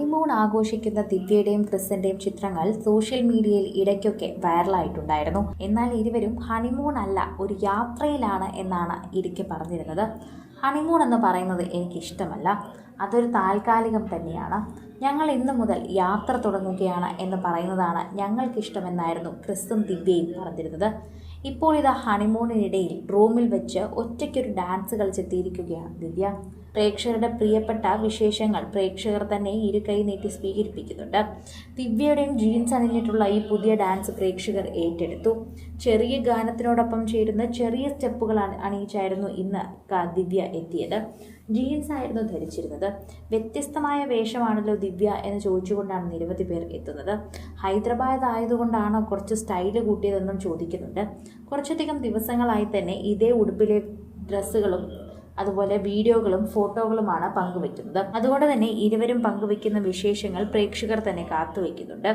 Honeymoon ആഘോഷിക്കുന്ന ദിവ്യയുടെയും ക്രിസിന്റെയും ചിത്രങ്ങൾ social മീഡിയയിൽ ഇടയ്ക്കൊക്കെ വൈറലായിട്ടുണ്ടായിരുന്നു. എന്നാൽ ഇരുവരും ഹണിമൂൺ അല്ല ഒരു യാത്രയിലാണ് എന്നാണ് ഇടുക്കി പറഞ്ഞിരുന്നത്. ഹണിമൂൺ എന്ന് പറയുന്നത് എനിക്കിഷ്ടമല്ല. അതൊരു താൽക്കാലികം തന്നെയാണ്. ഞങ്ങൾ ഇന്നു മുതൽ യാത്ര തുടങ്ങുകയാണ് എന്ന് പറയുന്നതാണ് ഞങ്ങൾക്കിഷ്ടമെന്നായിരുന്നു ക്രിസ്തും ദിവ്യയും പറഞ്ഞിരുന്നത്. ഇപ്പോൾ ഇത് ഹണിമൂണിനിടയിൽ റൂമിൽ വെച്ച് ഒറ്റയ്ക്കൊരു ഡാൻസ് കളിച്ചെത്തിയിരിക്കുകയാണ് ദിവ്യ. പ്രേക്ഷകരുടെ പ്രിയപ്പെട്ട വിശേഷങ്ങൾ പ്രേക്ഷകർ തന്നെ ഇരു കൈ നീട്ടി സ്വീകരിപ്പിക്കുന്നുണ്ട്. ദിവ്യയുടെയും ജീൻസ് അണിഞ്ഞിട്ടുള്ള ഈ പുതിയ ഡാൻസ് പ്രേക്ഷകർ ഏറ്റെടുത്തു. ചെറിയ ഗാനത്തിനോടൊപ്പം ചേരുന്ന ചെറിയ സ്റ്റെപ്പുകൾ അണി- അണിയിച്ചായിരുന്നു ഇന്ന് ദിവ്യ എത്തിയത്. ജീൻസ് ആയിരുന്നു ധരിച്ചിരുന്നത്. വ്യത്യസ്തമായ വേഷമാണല്ലോ ദിവ്യ എന്ന് ചോദിച്ചുകൊണ്ടാണ് നിരവധി പേർ എത്തുന്നത്. ഹൈദരാബാദ് ആയതുകൊണ്ടാണോ കുറച്ച് സ്റ്റൈൽ കൂട്ടിയതെന്നും ചോദിക്കുന്നുണ്ട്. കുറച്ചധികം ദിവസങ്ങളായി തന്നെ ഇതേ ഉടുപ്പിലെ ഡ്രസ്സുകളും അതുപോലെ വീഡിയോകളും ഫോട്ടോകളുമാണ് പങ്കുവെക്കുന്നത്. അതുകൊണ്ട് തന്നെ ഇരുവരും പങ്കുവെക്കുന്ന വിശേഷങ്ങൾ പ്രേക്ഷകർ തന്നെ കാത്തുവെക്കുന്നുണ്ട്.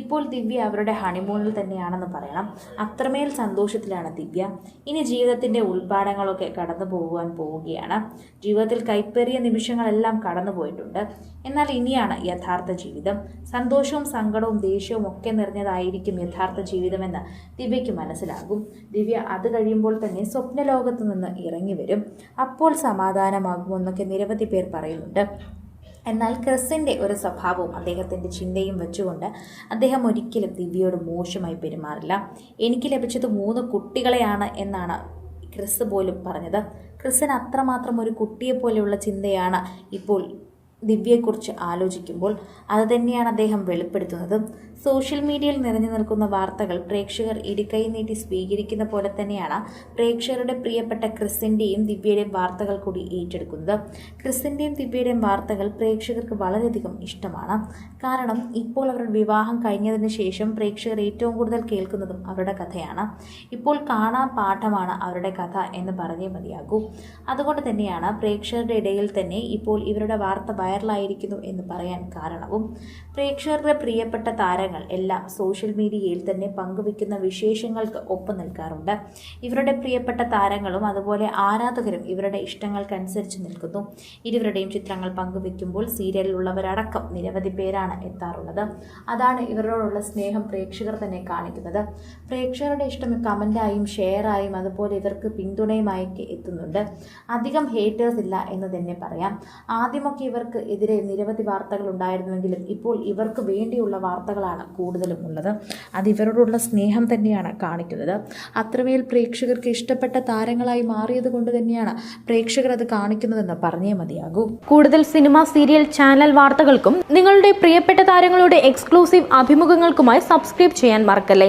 ഇപ്പോൾ ദിവ്യ അവരുടെ ഹണിമൂണിൽ തന്നെയാണെന്ന് പറയണം. അത്രമേൽ സന്തോഷത്തിലാണ് ദിവ്യ. ഇനി ജീവിതത്തിന്റെ ഉൾപ്പാടങ്ങളൊക്കെ കടന്നു പോകുവാൻ പോവുകയാണ്. ജീവിതത്തിൽ കൈപ്പേറിയ നിമിഷങ്ങളെല്ലാം കടന്നു പോയിട്ടുണ്ട്. എന്നാൽ ഇനിയാണ് യഥാർത്ഥ ജീവിതം. സന്തോഷവും സങ്കടവും ദേഷ്യവും ഒക്കെ നിറഞ്ഞതായിരിക്കും യഥാർത്ഥ ജീവിതമെന്ന് ദിവ്യയ്ക്ക് മനസ്സിലാകും. ദിവ്യ അത് കഴിയുമ്പോൾ തന്നെ സ്വപ്നലോകത്തു നിന്ന് ഇറങ്ങി വരും. അപ്പോൾ സമാധാനമാകുമെന്നൊക്കെ നിരവധി പേർ പറയുന്നുണ്ട്. എന്നാൽ ക്രിസിന്റെ ഒരു സ്വഭാവവും അദ്ദേഹത്തിന്റെ ചിന്തയും വെച്ചുകൊണ്ട് അദ്ദേഹം ഒരിക്കലും ദിവ്യയോട് മോശമായി പെരുമാറില്ല. എനിക്ക് ലഭിച്ചത് മൂന്ന് കുട്ടികളെയാണ് എന്നാണ് ക്രിസ് പോലും പറഞ്ഞത്. ക്രിസിന് അത്രമാത്രം ഒരു കുട്ടിയെപ്പോലെയുള്ള ചിന്തയാണ് ഇപ്പോൾ ദിവ്യയെക്കുറിച്ച് ആലോചിക്കുമ്പോൾ അത് തന്നെയാണ് അദ്ദേഹം വെളിപ്പെടുത്തുന്നത്. സോഷ്യൽ മീഡിയയിൽ നിറഞ്ഞു നിൽക്കുന്ന വാർത്തകൾ പ്രേക്ഷകർ ഇടിക്കൈ നീട്ടി സ്വീകരിക്കുന്ന പോലെ തന്നെയാണ് പ്രേക്ഷകരുടെ പ്രിയപ്പെട്ട ക്രിസിന്റെയും ദിവ്യയുടെയും വാർത്തകൾ കൂടി ഏറ്റെടുക്കുന്നത്. ക്രിസിന്റെയും ദിവ്യയുടെയും വാർത്തകൾ പ്രേക്ഷകർക്ക് വളരെയധികം ഇഷ്ടമാണ്. കാരണം ഇപ്പോൾ അവരുടെ വിവാഹം കഴിഞ്ഞതിന് ശേഷം പ്രേക്ഷകർ ഏറ്റവും കൂടുതൽ കേൾക്കുന്നതും അവരുടെ കഥയാണ്. ഇപ്പോൾ കാണാൻ പാഠമാണ് അവരുടെ കഥ എന്ന് പറഞ്ഞേ മതിയാകൂ. അതുകൊണ്ട് തന്നെയാണ് പ്രേക്ഷകരുടെ ഇടയിൽ തന്നെ ഇപ്പോൾ ഇവരുടെ വാർത്ത വൈറലായിരിക്കുന്നു എന്ന് പറയാൻ കാരണവും പ്രേക്ഷകരുടെ പ്രിയപ്പെട്ട താരങ്ങൾ എല്ലാം സോഷ്യൽ മീഡിയയിൽ തന്നെ പങ്കുവയ്ക്കുന്ന വിശേഷങ്ങൾക്ക് ഒപ്പം നിൽക്കാറുണ്ട്. ഇവരുടെ പ്രിയപ്പെട്ട താരങ്ങളും അതുപോലെ ആരാധകരും ഇവരുടെ ഇഷ്ടങ്ങൾക്കനുസരിച്ച് നിൽക്കുന്നു. ഇരുവരുടെയും ചിത്രങ്ങൾ പങ്കുവയ്ക്കുമ്പോൾ സീരിയലിലുള്ളവരടക്കം നിരവധി പേരാണ് എത്താറുള്ളത്. അതാണ് ഇവരോടുള്ള സ്നേഹം പ്രേക്ഷകർ തന്നെ കാണിക്കുന്നത്. പ്രേക്ഷകരുടെ ഇഷ്ടം കമന്റായും ഷെയറായും അതുപോലെ ഇവർക്ക് പിന്തുണയുമായി എത്തുന്നുണ്ട്. അധികം ഹേറ്റേഴ്സ് ഇല്ല എന്ന് തന്നെ പറയാം. ആദ്യമൊക്കെ എതിരെ നിരവധി വാർത്തകൾ ഉണ്ടായിരുന്നുവെങ്കിലും ഇപ്പോൾ ഇവർക്ക് വേണ്ടിയുള്ള വാർത്തകളാണ് കൂടുതലും ഉള്ളത്. അത് ഇവരോടുള്ള സ്നേഹം തന്നെയാണ് കാണിക്കുന്നത്. അത്രമേൽ പ്രേക്ഷകർക്ക് ഇഷ്ടപ്പെട്ട താരങ്ങളായി മാറിയത് കൊണ്ട് തന്നെയാണ് പ്രേക്ഷകർ അത് കാണിക്കുന്നതെന്ന് പറഞ്ഞേ മതിയാകൂ. കൂടുതൽ സിനിമ സീരിയൽ ചാനൽ വാർത്തകൾക്കും നിങ്ങളുടെ പ്രിയപ്പെട്ട താരങ്ങളുടെ എക്സ്ക്ലൂസീവ് അഭിമുഖങ്ങൾക്കുമായി സബ്സ്ക്രൈബ് ചെയ്യാൻ മറക്കല്ലേ?